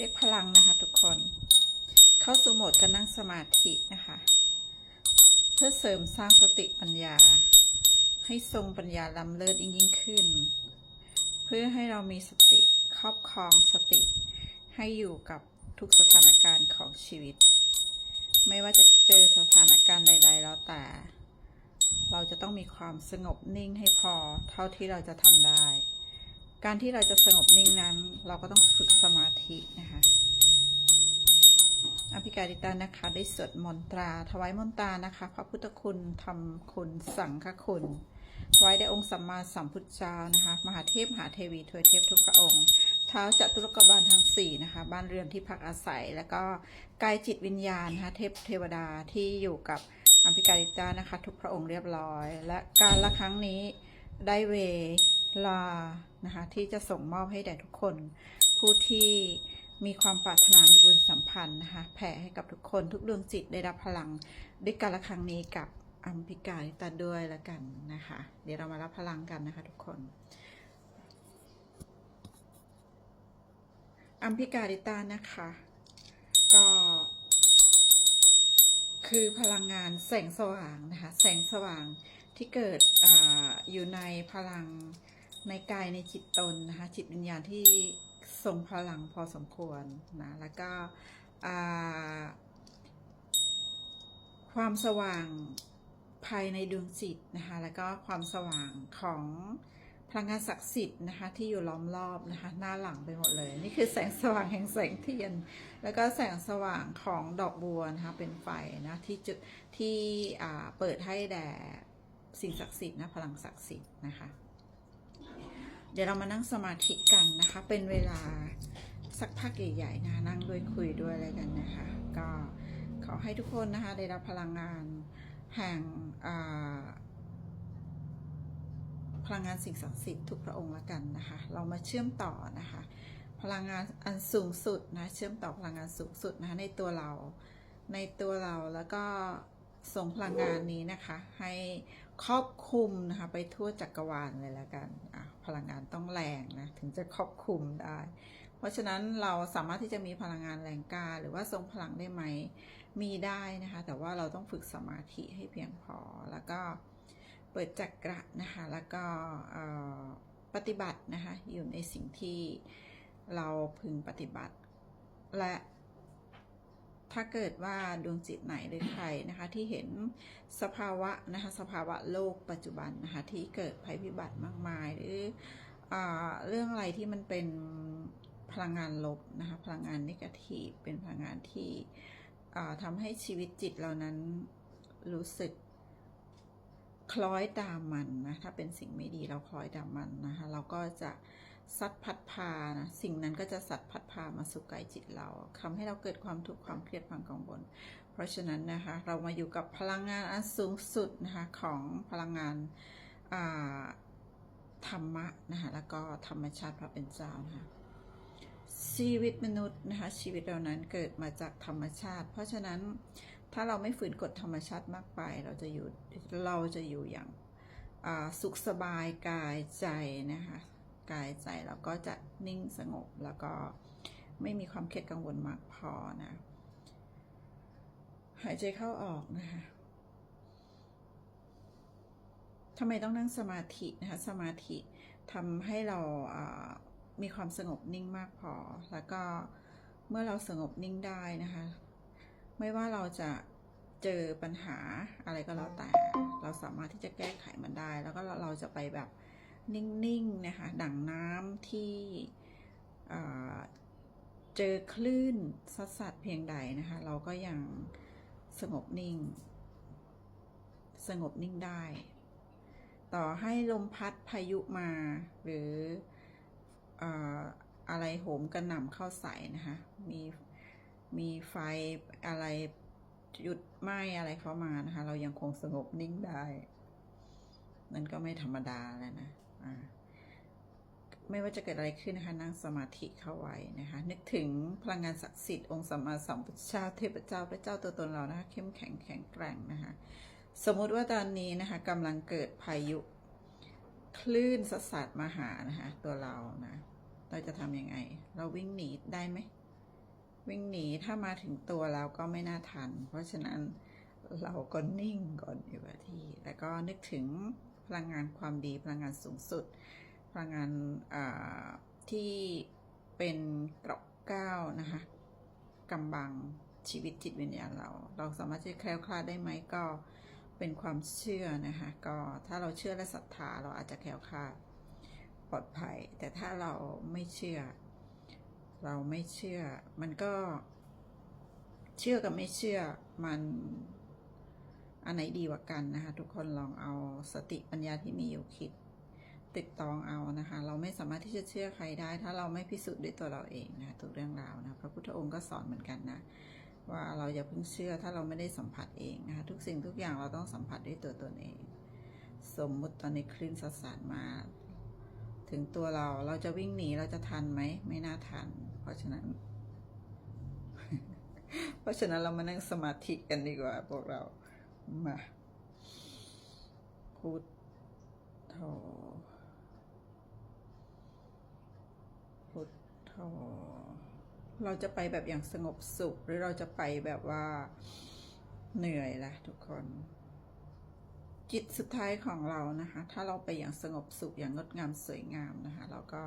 เรียกพลังนะคะทุกคน เข้าสู่โหมดการนั่งสมาธินะคะ เพื่อเสริมสร้างสติปัญญา ให้ทรงปัญญาล้ำเลิศยิ่งยิ่งขึ้น เพื่อให้เรามีสติครอบครองสติ ให้อยู่กับทุกสถานการณ์ของชีวิต ไม่ว่าจะเจอสถานการณ์ใด ๆ แล้วแต่ เราจะต้องมีความสงบนิ่งให้พอเท่าที่เราจะทำได้ การที่เราจะสงบนิ่งนั้น เราก็ต้องฝึกสมาธินะคะอภิการิตานะคะ ได้สวดมนตรา ถวายมนตรานะคะ พระพุทธคุณธรรมคุณสังฆคุณถวายแด่องค์สัมมาสัมพุทธเจ้านะคะ มหาเทพมหาเทวีทวยเทพทุกพระองค์ เท้าจัตุรกบาลทั้งสี่นะคะ บ้านเรือนที่พักอาศัย แล้วก็กายจิตวิญญาณนะคะเทพเทวดาที่อยู่กับอภิการิตานะคะ ทุกพระองค์เรียบร้อย และการละครั้งนี้ได้เว ลานะคะที่จะส่งมอบให้แด่ทุกคน ผู้ที่มีความปรารถนามีบุญสัมพันธ์นะคะแผ่ให้กับทุกคนทุกดวงจิตได้รับพลังด้วยการละครั้งนี้กับอัมพิการิตาด้วยแล้วกันนะคะ เดี๋ยวเรามารับพลังกันนะคะทุกคนอัมพิการิตานะคะ ก็คือพลังงานแสงสว่างนะคะ แสงสว่างที่เกิดออยู่ในพลัง ในกายในจิตตนนะคะ จิตวิญญาณที่ทรงพลังพอสมควรนะแล้วก็ความสว่างภายในดวงจิตนะคะ แล้วก็ความสว่างของพลังงานศักดิ์สิทธิ์นะคะที่อยู่ล้อมรอบนะคะหน้าหลังไปหมดเลย นี่คือแสงสว่างแห่งแสงเทียน แล้วก็แสงสว่างของดอกบัวนะคะเป็นไฟนะที่จุดที่เปิดให้แด่สิ่งศักดิ์สิทธิ์นะพลังศักดิ์สิทธิ์นะคะ ดี๋ยวเรามานั่งสมาธิกันนะคะ เป็นเวลาสักพักใหญ่ๆนะนั่งด้วยคุยด้วยอะไรกันนะคะ ก็ขอให้ทุกคนนะคะได้รับพลังงานแห่งพลังงานสิ่งศักดิ์สิทธิ์ทุกพระองค์ละกันนะคะ เรามาเชื่อมต่อนะคะ พลังงานอันสูงสุดนะเชื่อมต่อพลังงานสูงสุดนะะในตัวเราในตัวเราแล้วก็ส่งพลังงานนี้นะคะ ให้ครอบคลุมนะคะไปทั่วจักรวาลเลยละกันอะ พลังงานต้องแรงนะถึงจะครอบคลุมได้ เพราะฉะนั้นเราสามารถที่จะมีพลังงานแรงกล้าหรือว่าทรงพลังได้ไหมมีได้นะคะ แต่ว่าเราต้องฝึกสมาธิให้เพียงพอแล้วก็เปิดจักระนะคะแล้วก็ปฏิบัตินะคะอยู่ในสิ่งที่เราพึงปฏิบัติและ ถ้าเกิดว่าดวงจิตไหนหรือใครนะคะที่เห็นสภาวะนะคะสภาวะโลกปัจจุบันนะคะที่เกิดภัยพิบัติมากมาย หรืออเรื่องอะไรที่มันเป็นพลังงานลบนะคะพลังงานนิเกทีฟเป็นพลังงานที่ทำให้ชีวิตจิตเรานั้นรู้สึกคล้อยตามมันนะถ้าเป็นสิ่งไม่ดีเราคล้อยตามมันนะคะเราก็จะ ซัดพัดพานะสิ่งนั้นก็จะสัดพัดพามาสู่กายจิตเราทำให้เราเกิดความทุกข์ความเครียดความกังวล เพราะฉะนั้นนะคะเรามาอยู่กับพลังงานอันสูงสุดนะคะของพลังงานธรรมะนะคะแล้วก็ธรรมชาติพระเป็นเจ้านะคะชีวิตมนุษย์นะคะชีวิตเรานั้นเกิดมาจากธรรมชาติ เพราะฉะนั้นถ้าเราไม่ฝืนกฎธรรมชาติมากไป เราจะอยู่เราจะอยู่อย่างสุขสบายกายใจนะคะ กายใจเราก็จะนิ่งสงบแล้วก็ไม่มีความเครียดกังวลมากพอนะ หายใจเข้าออกนะคะทำไมต้องนั่งสมาธินะคะสมาธิทำให้เราอ่ามีความสงบนิ่งมากพอ แล้วก็เมื่อเราสงบนิ่งได้นะคะ ไม่ว่าเราจะเจอปัญหาอะไรก็แล้วแต่ เราสามารถที่จะแก้ไขมันได้ แล้วก็เราจะไปแบบ นิ่งๆนะคะดั่งน้ำที่เจอคลื่นซัดสัดเพียงใดนะคะ เราก็ยังสงบนิ่ง สงบนิ่งได้ ต่อให้ลมพัดพายุมาหรืออะไรโหมกระหน่ำเข้าใส่นะคะ มีมีไฟอะไรหยุดไหม้อะไรเข้ามานะคะ เรายังคงสงบนิ่งได้ นั่นก็ไม่ธรรมดาแล้วนะ ไม่ว่าจะเกิดอะไรขึ้นนะคะนั่งสมาธิเข้าไว้นะคะ นึกถึงพลังงานศักดิ์สิทธิ์องค์สัมมาสัมพุทธเจ้าเทพเจ้าพระเจ้าตัวตนเรานะคะเข้มแข็งแข็งแกร่งนะคะสมมุติว่าตอนนี้นะคะกำลังเกิดพายุคลื่นสัสสัดมาหานะคะตัวเรานะเราจะทำยังไง เราวิ่งหนีได้ไหมวิ่งหนีถ้ามาถึงตัวแล้วก็ไม่น่าทัน เพราะฉะนั้นเราก็นิ่งก่อนอยู่กับที่ แล้วก็นึกถึง พลังงานความดีพลังงานสูงสุด พลังงานที่เป็นเกราะก้าวนะคะกำบังชีวิตจิตวิญญาณเรา เราสามารถที่จะแคล้วคลาดได้ไหมก็เป็นความเชื่อนะคะก็ถ้าเราเชื่อและศรัทธาเราอาจจะแคล้วคลาดปลอดภัย แต่ถ้าเราไม่เชื่อ เราไม่เชื่อ มันก็เชื่อกับไม่เชื่อมัน อันไหนดีกว่ากันนะคะ ทุกคนลองเอาสติปัญญาที่มีอยู่คิด ติดตองเอานะคะ เราไม่สามารถที่จะเชื่อใครได้ ถ้าเราไม่พิสูจน์ด้วยตัวเราเองนะทุกเรื่องราวนะพระพุทธองค์ก็สอนเหมือนกันนะว่าเราอย่าเพิ่งเชื่อถ้าเราไม่ได้สัมผัสเองนะคะทุกสิ่งทุกอย่างเราต้องสัมผัสด้วยตัวตนเอง สมมุติตอนนี้คลื่นสสารมาถึงตัวเราเราจะวิ่งหนีเราจะทันไหมไม่น่าทัน เพราะฉะนั้น เพราะฉะนั้นเรามานั่งสมาธิกันดีกว่าพวกเรา มาพุทโธพุทโธเราจะไปแบบอย่างสงบสุข หรือเราจะไปแบบว่าเหนื่อยละทุกคน จิตสุดท้ายของเรานะคะ ถ้าเราไปอย่างสงบสุขอย่างงดงามสวยงามนะคะ เราก็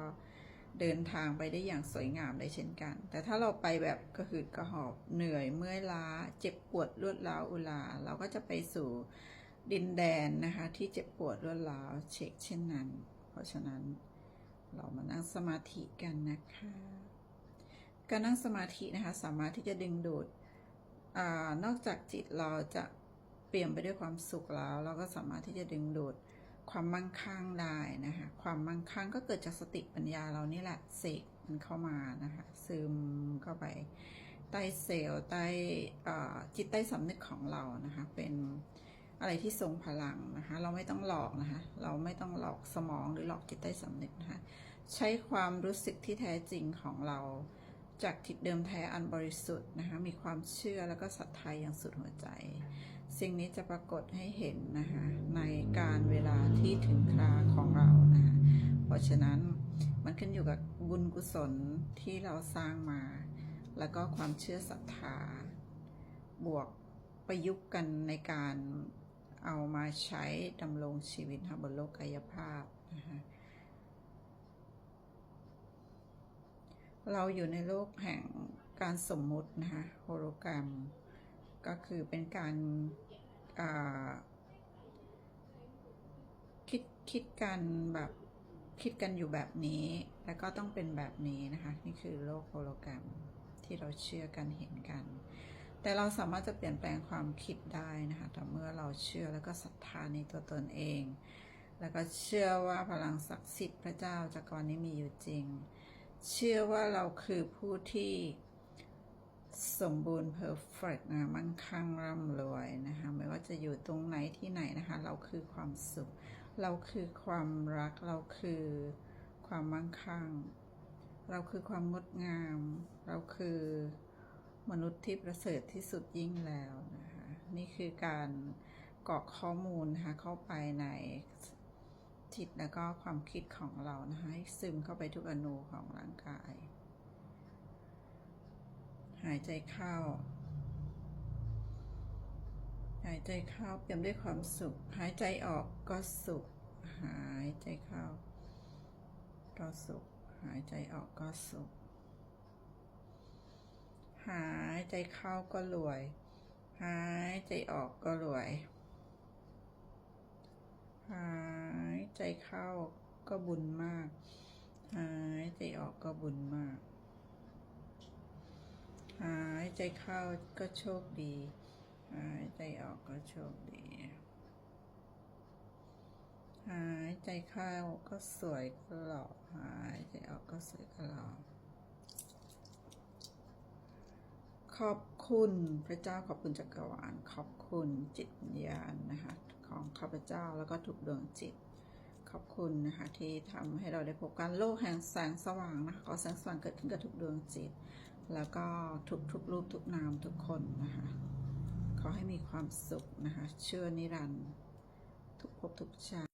เดินทางไปได้อย่างสวยงามได้เช่นกัน แต่ถ้าเราไปแบบกระหืดกระหอบเหนื่อยเมื่อยล้า เจ็บปวดรวดร้าวอุลา เราก็จะไปสู่ดินแดนนะคะที่เจ็บปวดรวดร้าวเช็คเช่นนั้น เพราะฉะนั้นเรามานั่งสมาธิกันนะคะ การนั่งสมาธินะคะสามารถที่จะดึงดูดอนอกจากจิตเราจะเปลี่ยนไปด้วยความสุขแล้ว เราก็สามารถที่จะดึงดูด ความมั่งคั่งได้นะคะความมั่งคั่งก็เกิดจากสติปัญญาเรานี่แหละเสกมันเข้ามานะคะซึมเข้าไปใต้เซลล์ใต้จิตใต้สำนึกของเรานะคะเป็นอะไรที่ทรงพลังนะคะเราไม่ต้องหลอกนะคะเราไม่ต้องหลอกสมองหรือหลอกจิตใต้สำนึกนะคะใช้ความรู้สึกที่แท้จริงของเราจากจิตเดิมแท้อันบริสุทธิ์นะคะมีความเชื่อแล้วก็ศรัทธาอย่างสุดหัวใจ สิ่งนี้จะปรากฏให้เห็นนะคะในการเวลาที่ถึงคราของเรานะคะเพราะฉะนั้นมันขึ้นอยู่กับบุญกุศลที่เราสร้างมา แล้วก็ความเชื่อศรัทธา บวกประยุกต์กันในการเอามาใช้ดำรงชีวิตบนโลกกายภาพนะคะเราอยู่ในโลกแห่งการสมมุตินะคะโฮโลแกรม ก็คือเป็นการคิดคิดกันแบบคิดกันอยู่แบบนี้ แล้วก็ต้องเป็นแบบนี้นะคะ นี่คือโลกโฮโลแกรมที่เราเชื่อกันเห็นกัน แต่เราสามารถจะเปลี่ยนแปลงความคิดได้นะคะแต่เมื่อเราเชื่อแล้วก็ศรัทธาในตัวตนเอง แล้วก็เชื่อว่าพลังศักดิ์สิทธิ์พระเจ้าจักรวาลนี้มีอยู่จริง เชื่อว่าเราคือผู้ที่ สมบูรณ์เพอร์เฟกนะมั่งคั่งร่ำรวยนะคะ ไม่ว่าจะอยู่ตรงไหนที่ไหนนะคะ เราคือความสุข เราคือความรัก เราคือความมั่งคั่ง เราคือความงดงาม เราคือมนุษย์ที่ประเสริฐที่สุดยิ่งแล้วนะคะ นี่คือการกรอกข้อมูลนะคะเข้าไปในจิตแล้วก็ความคิดของเรานะคะซึมเข้าไปทุกอนูของร่างกาย หายใจเข้า หายใจเข้าเปี่ยมด้วยความสุข หายใจออกก็สุข หายใจเข้า ก็สุข หายใจออกก็สุข หายใจเข้าก็รวย หายใจออกก็รวย หายใจเข้าก็บุญมาก หายใจออกก็บุญมาก หายใจเข้าก็โชคดี หายใจออกก็โชคดี หายใจเข้าก็สวยก็หล่อหายใจออกก็สวยก็หล่อขอบคุณพระเจ้าขอบคุณจักรวาลขอบคุณจิตวิญญาณนะคะของข้าพเจ้าแล้วก็ทุกดวงจิต ขอบคุณนะคะที่ทำให้เราได้พบกันโลกแห่งแสงสว่างนะคะขอแสงสว่างเกิดขึ้นกับทุกดวงจิต แล้วก็ทุกทุกรูปทุกนามทุกคนนะคะ ขอให้มีความสุขนะคะ เชื่อนิรันดร์ทุกภพทุกชาติ